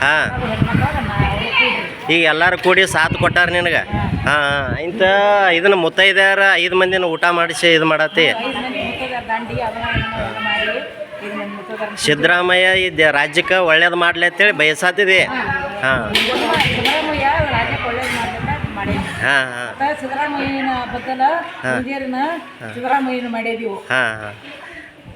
ಹಾ. ಈಗ ಎಲ್ಲರೂ ಕೂಡಿ ಸಾಥ್ ಕೊಟ್ಟಾರ ನಿನಗೆ? ಹಾಂ. ಇಂಥ ಇದನ್ನ ಮುತ್ತೈದ್ಯಾರ ಐದು ಮಂದಿನ ಊಟ ಮಾಡಿಸಿ ಇದು ಮಾಡತ್ತಿ? ಸಿದ್ದರಾಮಯ್ಯ ಈ ದ- ರಾಜ್ಯಕ್ಕೆ ಒಳ್ಳೇದು ಮಾಡ್ಲಿ ಅಂತೇಳಿ ಬಯಸಾತಿದೆ? ಹಾಂ. ಹಾಂ. ಹಾಂ ಸಿದ್ದರಾಮಯ್ಯನ ಬದಲ ಸಿದ್ದರಾಮಯ್ಯನ ಮಾಡಿದೀವಿ. ಹಾಂ ಹಾಂ.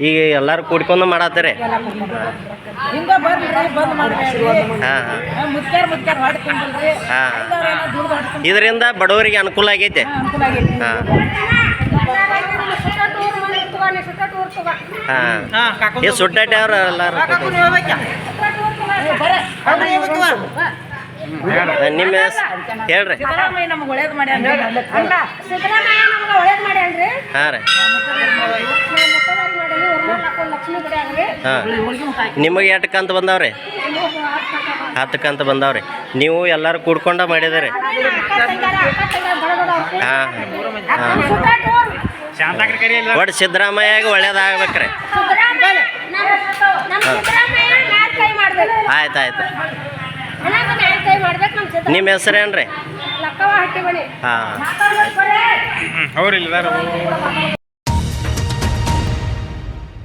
ಈಗ ಎಲ್ಲರೂ ಕೂಡ್ಕೊಂಡು ಮಾಡತ್ತಾರೆ? ಹಾಂ ಹಾಂ. ಇದರಿಂದ ಬಡವರಿಗೆ ಅನುಕೂಲ ಆಗೈತೆ. ಅನುಕೂಲ ಆಗೈತಿ. ಹಾಂ. ಹಾಂ. ಈ ಸುಟ್ಟಾಟಿ ಅವ್ರು ಎಲ್ಲರೂ ನಿಮ್ಮ ಹೇಳ್ರಿ. ಹಾಂ ನಮ್ಗೆ ಒಳ್ಳೇದು ಮಾಡ್ಯಾನ ಅಲ್ಲ ಸಿದ್ದರಾಮಯ್ಯ ನಮ್ಗೆ ಒಳ್ಳೇದು ಮಾಡ್ಯಾನ್ರಿ ಹಾಂ ರೀ ಮುಖದಾರಿ ಮಾಡೀನಿ ಉರ್ಮಾಲ್ ಹಾಕೊಂಡು ಲಕ್ಷ್ಮಿ ಬಿಡ್ಯಾನ್ರಿ ಹಾಂ. ನಿಮಗೆ ಎಷ್ಟು ಕಂತ ಬಂದಾವ್ರಿ? ಹತ್ತು ಕಂತ ಬಂದಾವ್ರಿ. ನೀವು ಎಲ್ಲರೂ ಕೂಡ್ಕೊಂಡ ಮಾಡಿದಿರಿ. ಹಾಂ ಹಾಂ. ಒಟ್ಟು ಸಿದ್ದರಾಮಯ್ಯಾಗ ಒಳ್ಳೇದಾಗ್ಬೇಕ್ರಿ ಸಿದ್ದರಾಮಯ್ಯ ಮಾಡ್ಬೇಕು ಆಯ್ತು ಆಯ್ತು. ನಮ್ಮ ಹೆಸರೇನ್ರಿ ಹಾಂ.